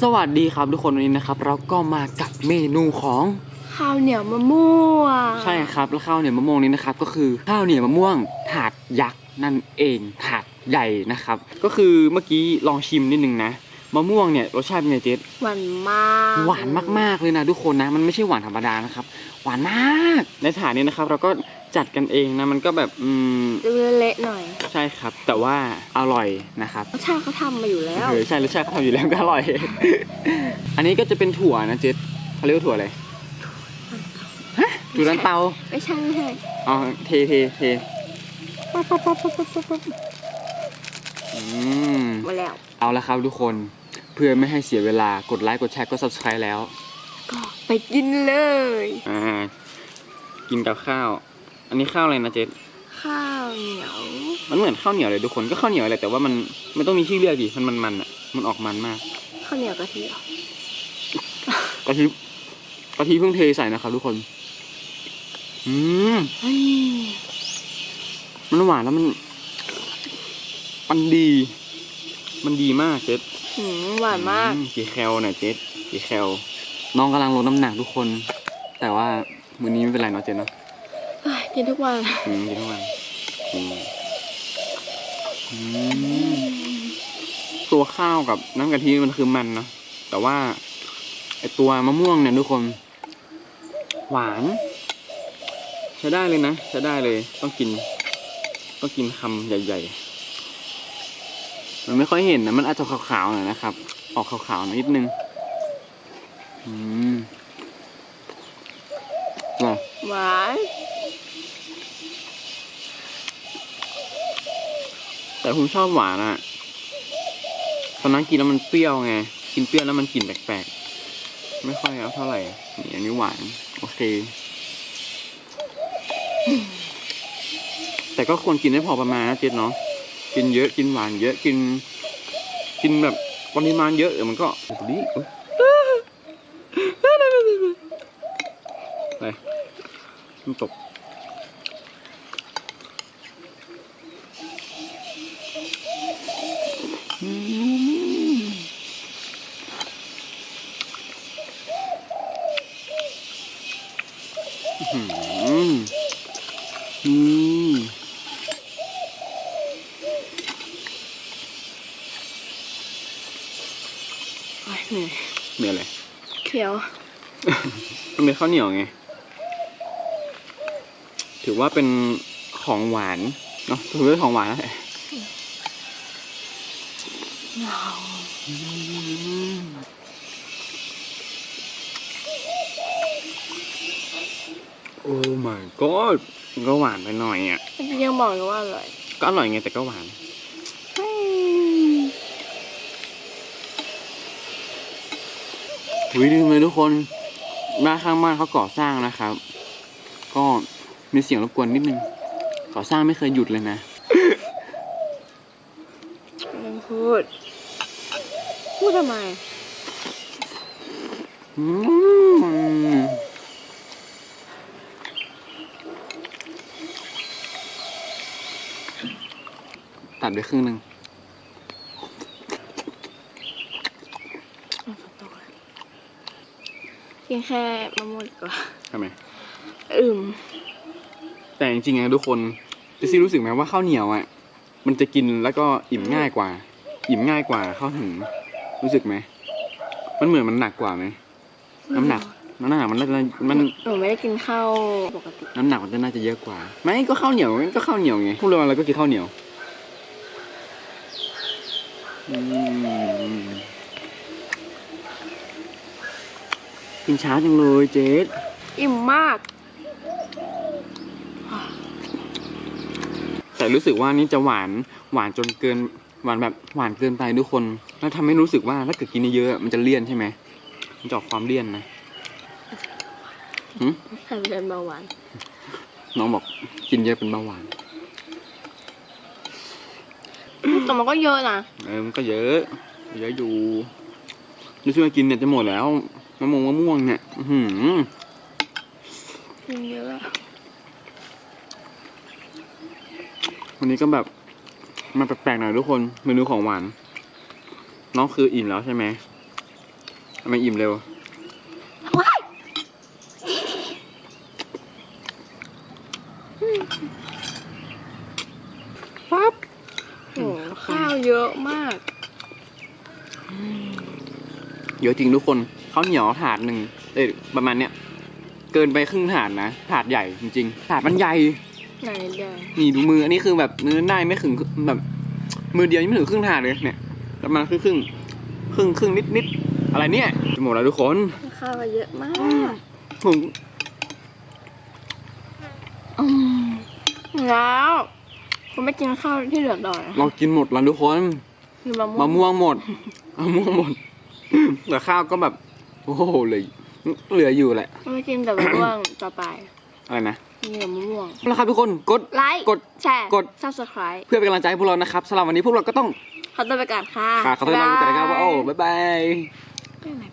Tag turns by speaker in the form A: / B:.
A: สวัสดีครับทุกคนวันนี้นะครับ เราก็มากับเมนูของ
B: ข้าวเหนียวมะม่วง
A: ใช่ครับแล้วข้าวเหนียวมะม่วงนี้นะครับ ก็คือข้าวเหนียวมะม่วงถาดยักษ์นั่นเองถาดใหญ่นะครับ ก็คือเมื่อกี้ลองชิมนิดนึงนะมะม่วงเนี่ยรสชาติเป็นไงเจ๊
B: หวานมาก
A: หวานมากๆเลยนะทุกคนนะ มันไม่ใช่หวานธรรมดานะครับ หวานมากในถาดนี้นะครับ เราก็ จัดกันเองนะมันก็แบบอืม
B: ดูเละๆหน่อย
A: ใช่ครับ แต่ว่าอร่อยนะครับ
B: รสชาติเขาทำมาอยู่แล้ว
A: เออใช่รสชาติเขาทำอยู่แล้วก็อร่อย อันนี้ก็จะเป็นถั่วนะเจ๊เขาเรียกว่าถั่วอะไรฮะถั่วลันเตา
B: ไม่ใช่ไม่ใช่
A: อ๋อเทเทเทปั๊บปั๊บปั๊บปั๊บปั๊บปั๊บอืม
B: หมดแล้ว
A: เอาละครับทุกคนเพื่อไม่ให้เสียเวลากดไลค์กดแชร์กด subscribe แล้ว
B: ก็ไปกินเลย
A: อ่ากินกับข้าว อันนี้ข้าวอะไรนะเจ๊
B: ข้าวเหนียว
A: มันเหมือนข้าวเหนียวเลยทุกคนก็ข้าวเหนียวเลยแต่ว่ามันไม่ต้องมีชื่อเรียกดิมันมันมันอะมันออกมันมาก
B: ข้าวเหนียวกะทิเหรอกะ
A: ทิกะทิเพิ่งเทใส่นะครับทุกคน อืม
B: อืม
A: มันหวานแล้วมัน มันดี มันดีมากเจ๊
B: หืมหวานมาก
A: อืกี่แคลเนี่ยเจ๊กี่แคลน้องกำลังลดน้ำหนักทุกคน แต่ว่ามื้อนี้ไม่เป็นไรเนาะเจ๊เนาะ
B: เอ้ย กินทุกวัน
A: อืมกินทุกวันอืมอืมตัวข้าวกับน้ำกะทิมันคือมันนะแต่ว่าไอตัวมะม่วงเนี่ยทุกคน หวาน ใช้ได้เลยนะใช้ได้เลย ต้องกิน ต้องกินคำใหญ่ ๆ มันไม่ค่อยเห็นนะมันอาจจะขาวๆหน่อยนะครับ ออกขาวๆนิดนึง อืมอร่อย
B: หวาน
A: แต่ผมชอบหวานอะตอนนั้นกินแล้วมันเปรี้ยวไง กินเปรี้ยวแล้วมันกลิ่นแปลกๆ ไม่ค่อยเอาเท่าไหร่ นี่อันนี้หวาน โอเค แต่ก็ควรกินให้พอประมาณนะเจ็ดเนาะ กินเยอะกินหวานเยอะกิน กินแบบปริมาณเยอะเดี๋ยวมันก็ดีอุ๊ยไปมันตก อืมอืม
B: โอ้ยเหนื่อย
A: เหนื่อยอะไร
B: เคี้ยว
A: มันเป็นข้าวเหนียวไง ถือว่าเป็นของหวาน เนาะถือว่าเป็นของหวานแล้วแหละ อ้ my god ก็หวานไปหน่อยอะ
B: ยังบอกเลยว่าอร่อย
A: ก็อร่อยไงแต่ก็หวานหุยลืมเลยทุกคนบ้านข้างบ้านเขาก่อสร้างนะครับ ก็มีเสียงรบกวนนิดนึง ก่อสร้างไม่เคยหยุดเลยนะ
B: ไม่พูด พูดทำไม
A: อืม ตัดไปครึ่งหนึ่ง
B: กินแค่มะม่วงดีกว่า
A: ทำไม
B: อืม
A: แต่จริงๆนะทุกคนเจสซี่รู้สึกไหมว่าข้าวเหนียวอะ มันจะกินแล้วก็อิ่มง่ายกว่า อิ่มง่ายกว่าข้าวถึง รู้สึกไหม มันเหมือนมันหนักกว่าไหม น้ำหนัก น้ำหนักมันน่าจะมัน
B: หนูไม่ได้กินข้าวปกติ
A: น้ำหนักมันจะน่าจะเยอะกว่า ไม่ก็ข้าวเหนียวก็ข้าวเหนียวไงพวกเราเราก็กินข้าวเหนียวอืม กินช้าจังเลยเจส
B: อิ่มมาก
A: แต่รู้สึกว่านี่จะหวานหวานจนเกิน หวานแบบหวานเกินไปทุกคน แล้วทำให้รู้สึกว่าถ้าเกิดกินเยอะๆมันจะเลี่ยนใช่ไหมมันจะออกความเลี่ยนนะ
B: ใส่เป็นเบาหวาน
A: น้องบอกกินเยอะเป็นเบาหวาน
B: แต่มันก็เยอะนะ
A: เออมันก็เยอะ เยอะอยู่นี่ช่วยกินเนี่ยจะหมดแล้วมะม่วงมะม่วงเนี่ยอื้อหือ
B: กินเยอะ
A: วันนี้ก็แบบมาแปลกๆหน่อยทุกคนเมนูของหวานน้องคืออิ่มแล้วใช่ไหมทำไมอิ่มเร็ว
B: ว้าย
A: ปั๊บ
B: โอ้ข้าว เยอะมาก
A: เยอะจริงทุกคนข้าวเหนียวถาดหนึ่งเอ้ยประมาณเนี้ยเกินไปครึ่งถาดนะถาดใหญ่จริงๆถาดมันใหญ่
B: ไหนเดียว
A: นี่ดูมืออันนี้คือแบบมือได้ไม่ถึงแบบ มือเดียวยังไม่ถึงครึ่งถาดเลยเนี่ยประมาณครึ่งครึ่งครึ่งครึ่งนิดนิดๆอะไรเนี่ยจะหมดแล้วทุกคน
B: ข้าวเยอะมาก
A: ผม
B: อืมแล้ว คุณไม่กินข้าวที่เหลือต่อนะ
A: เรากินหมดแล้วทุกคน
B: คือมะม่ว
A: มะ
B: ง
A: ม่วงหมดมะม่วงหมดแต่ข้าวก็แบบ โอ้โหเหลยเหลืออยู่แหละ
B: ไม่กินแต่มะม่วงต่อไป
A: อะไรนะ
B: กินแต่มะม่วง
A: แล้วครับทุกคนกด
B: ไลค์
A: กด
B: แชร์
A: กด
B: subscribe
A: เพื่อเป็นกำลังใจให้พวกเรานะครับสำหรับวันนี้พวกเราก็ต้อง
B: ขอตัวไปก่อนค่ะ
A: ค่ะขอโทษนะกันนะครับว่าโอ้บ๊ายบาย
B: บ๊ายบาย